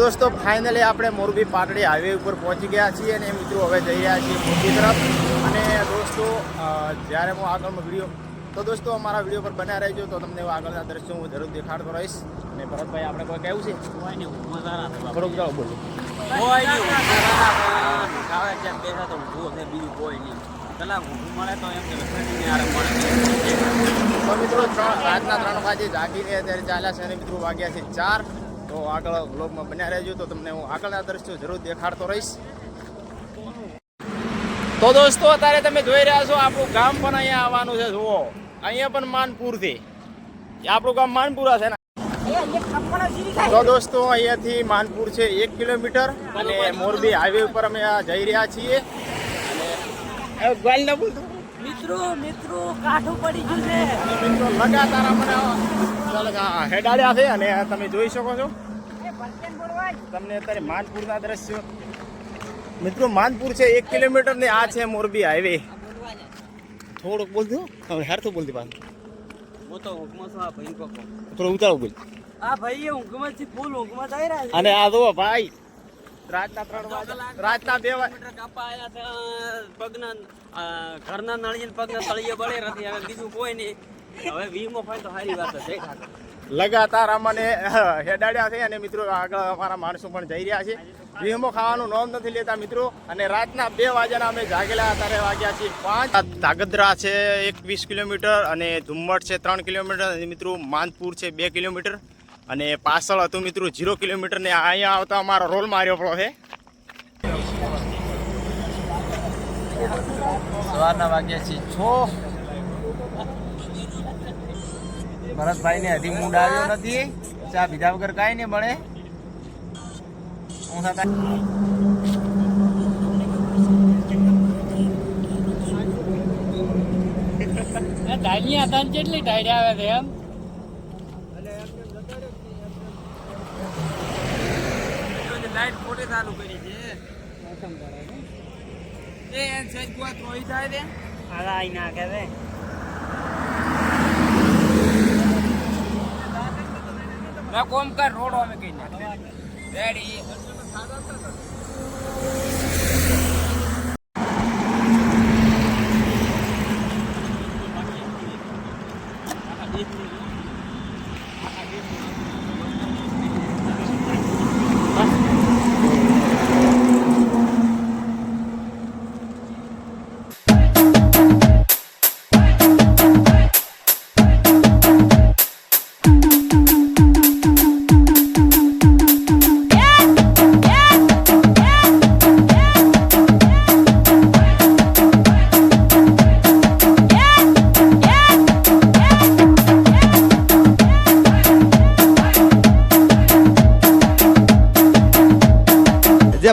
દોસ્તો ફાઇનલી આપણે મોરબી પાટડી હાઈવે ઉપર પહોંચી ગયા છીએ અને મિત્રો હવે જઈ રહ્યા છીએ મોરબી તરફ. અને દોસ્તો જ્યારે હું આગળનો વીડિયો તો દોસ્તો અમારા વીડિયો પર બન્યા રહેજો તો તમને આગળના દ્રશ્યો હું જરૂર દેખાડતો રહીશ. અને ભરતભાઈ આપણે કોઈ કહેવું છે? થોડુંક જાઓ બોલો. બીજું કોઈ નહીં. કલાક મળે તો એમ મિત્રો ત્રણ રાતના ત્રણ વાગે જાગીને અત્યારે ચાલ્યા છે અને મિત્રો વાગ્યા છે ચાર. તો આગળ બ્લોગમાં બન્યા રહેજો. તો તમને હું આગળના દ્રશ્યો જરૂર દેખાડતો રહીશ. તો દોસ્તો, અત્યારે તમે જોઈ રહ્યા છો, આપણું ગામ પણ અહીંયા આવવાનું છે, જુઓ. અહીંયા પણ માનપુરથી. એ આપણું ગામ માનપુરા છે ને? તો દોસ્તો, અહીંયાથી માનપુર છે એક કિલોમીટર અને મોરબી હાઈવે ઉપર અમે જઈ રહ્યા છીએ. ગાલ ના બોલતું. મિત્રો મિત્રો કાઠું પડી ગયું છે. મિત્રો લગાતાર આપણે હેડાડ્યા છે અને આ તમે જોઈ શકો છો. તમને અત્યારે માનપુરના દ્રશ્યો. મિત્રો માનપુર છે એક કિલોમીટર ને આ છે મોરબી હાઈવે. થોડુંક બોલતું હવે હારતું બોલતી પાછું. હું તો ઊંઘમાં આ ભાઈ પપ્પા થોડું ઉતારો બોલ. આ ભાઈ એ ઊંઘમાં થી ફૂલ ઊંઘમાં થઈ રહ્યા અને આ જો ભાઈ રાતના ત્રણ વાગે. રાતના બે વાગે. કાપા છે પગના ઘરના નળીને પગના તળિયે બળે નથી હવે બીજું કોઈ નહીં. હવે વીમો ફાય તો સારી વાત છે લગાતાર અમને હેડાડ્યા છે અને મિત્રો આગળ અમારા માણસો પણ જઈ રહ્યા છે. વીમો ખાવાનું નોંધ નથી લેતા મિત્રો. અને રાતના બે વાગ્યાના અમે જાગેલા અત્યારે વાગ્યા છીએ પાંચ. ધાગદ્રા છે એકવીસ કિલોમીટર અને ધુમ્મટ છે ત્રણ કિલોમીટર. અને મિત્રો માનપુર છે બે કિલોમીટર. અને પાછળ હતું મિત્રો ઝીરો કિલોમીટર ને અહીંયા આવતા અમારો રોલ માર્યો પડો છે. સવારના વાગ્યા છે છ. ભરતભાઈ ને હજી મૂડ આવ્યો નથી. ચા પીધા વગર કાંઈ નહીં મળે. હું સાથે ડાયલી હતા કેટલી ડાયરી આવે છે એમ? લાઈટ ખોટી ચાલુ કરી છે. એ એન સેજ કુવા ત્રોઈ થાય દે આલા આઈ ના છે મેં કોમ કર રોડો અમે કઈ નાખે. રેડી.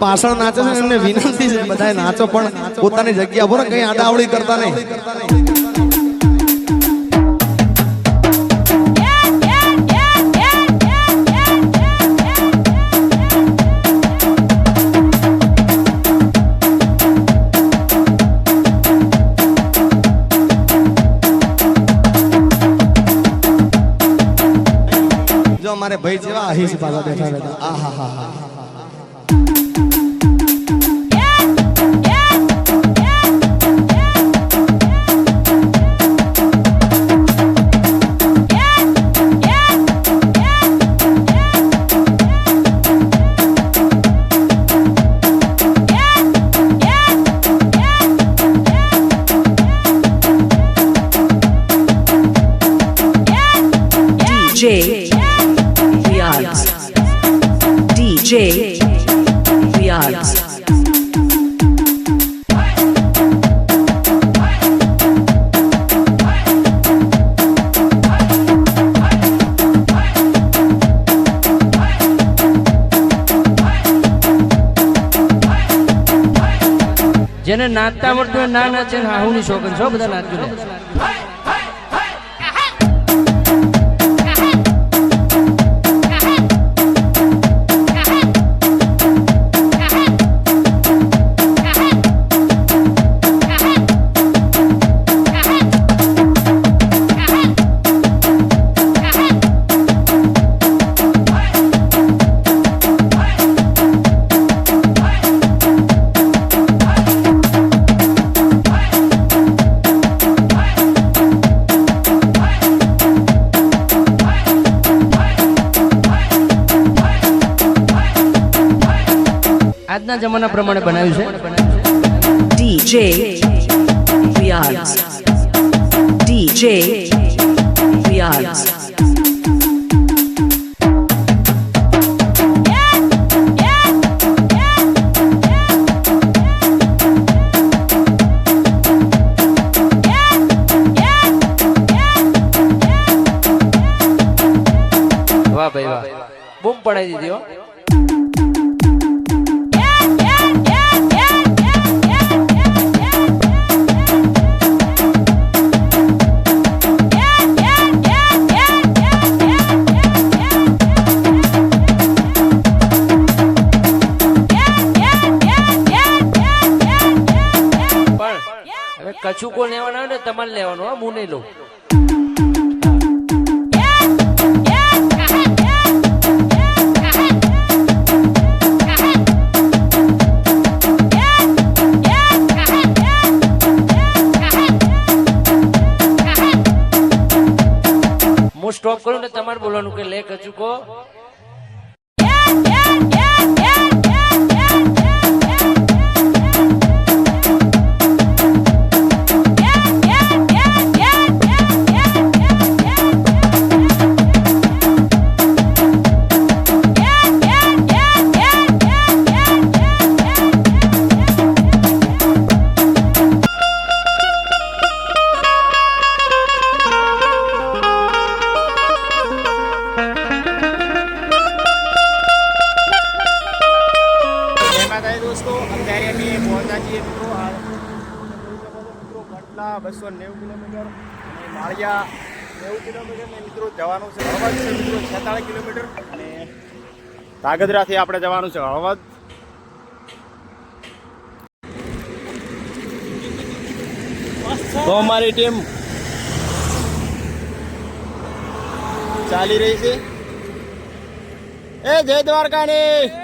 પાછળ નાચે છે એમને વિનંતી છે બધા નાચો, પણ પોતાની જગ્યા પર કઈ આડાવડી કરતા નહીં. અમારે ભાઈ જેવા અહીં પાછા બેઠા બેઠા. આ હા હા હા J. The Odds. DJ. નાચતા હોય ના નાચે ને હાહુની શોખ છો બધા જમાના પ્રમાણે બનાવ્યું છે DJ Riaz. DJ હું સ્ટોપ કરું ને તમારે બોલવાનું કે લે કચુકો દોસ્તો, અત્યારે અમે પહોંચ્યા છીએ મિત્રો મિત્રો ઘટલા બસો નેવું કિલોમીટર અને માળિયા નેવું કિલોમીટર મિત્રો જવાનું છે હળવદ છે મિત્રો, છેતાળીસ કિલોમીટર અને ધાગધરાથી આપણે જવાનું છે હળવદ. તો અમારી ટીમ ચાલી રહી છે. એ જય દ્વારકાની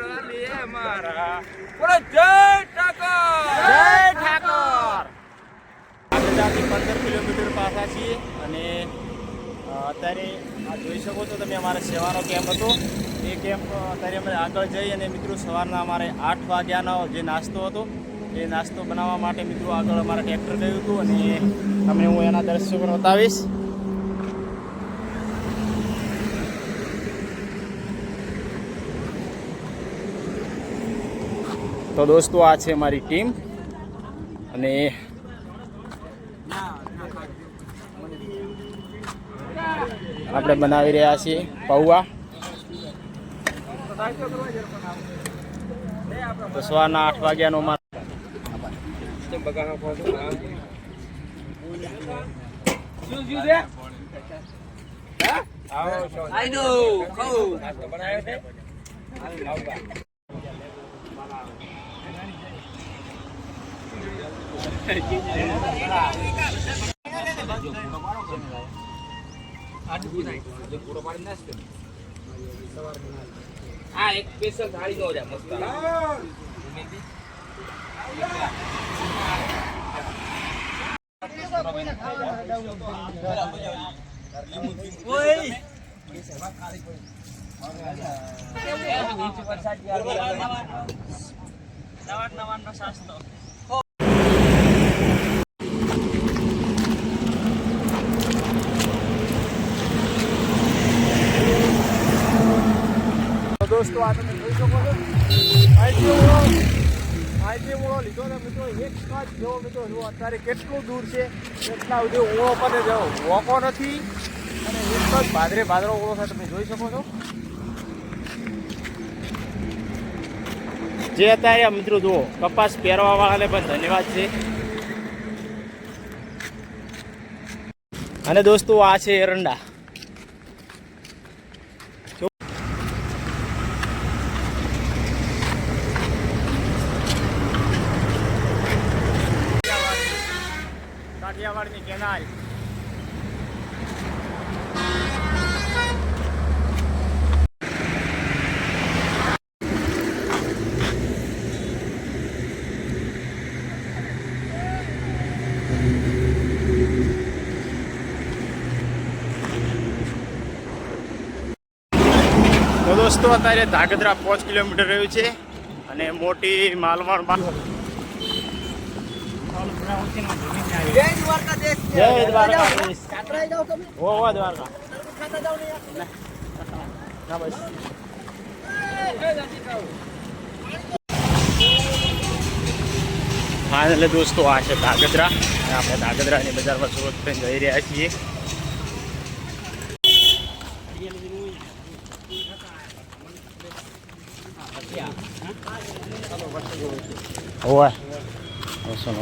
મોરલી મારા બોલો જય ઠાકોર! જય ઠાકોર આગળથી પંદર કિલોમીટર પાછા છીએ અને અત્યારે આ જોઈ શકો છો તમે અમારા સેવાનો કેમ્પ હતો. એ કેમ્પ અત્યારે અમે આગળ જઈ અને મિત્રો સવારના અમારે આઠ વાગ્યાનો જે નાસ્તો હતો, એ નાસ્તો બનાવવા માટે મિત્રો આગળ અમારા ટ્રેક્ટર ગયું હતું અને તમને હું એના દ્રશ્યો પણ બતાવીશ. તો દોસ્તો આ છે મારી ટીમ. અને આપણે બનાવી રહ્યા છીએ પૌવા. તો સવારના આઠ વાગ્યાનો અમારો શું શું છે? આઈ નો કહું હા એક સ્પેશિયલ થાળી નો જાય મસ્ત. નવાન નવાન દોસ્તો, આ તમે જોઈ શકો છો. આઈટી હું આઈટી ઓળો લીધો ને મિત્રો, એક કાચ જેવો મિત્રો જુઓ અત્યારે કેટલું દૂર છે, એટલા સુધી ઓળો પર જવો. વોકો નથી, અને એક જ ભાદરે ભાદરો ઓળો છે તમે જોઈ શકો છો. જે અત્યારે મિત્રો જુઓ, કપાસ પહેરવા વાળાને પણ ધન્યવાદ છે. અને દોસ્તો, આ છે એરંડા. તો અત્યારે ધાગધરા પાંચ કિલોમીટર રહ્યું છે અને મોટી માલવણ એટલે દોસ્તો આ છે ધાગધરા. અને આપણે ધાગધ્રાની બજારમાં સુરત થઈને જઈ રહ્યા છીએ. હોવે શું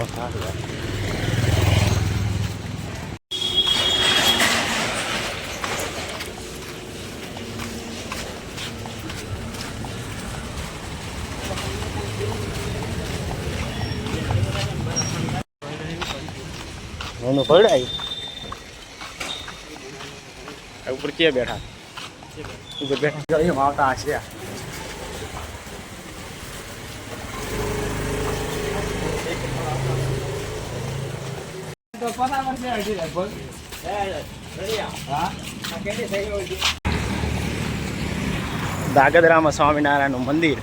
એનું પડાય ઉપર ક્યાં બેઠા? ઉપર બેઠા. આવતા હશે ધાગધરામાં સ્વામિનારાયણનું મંદિર.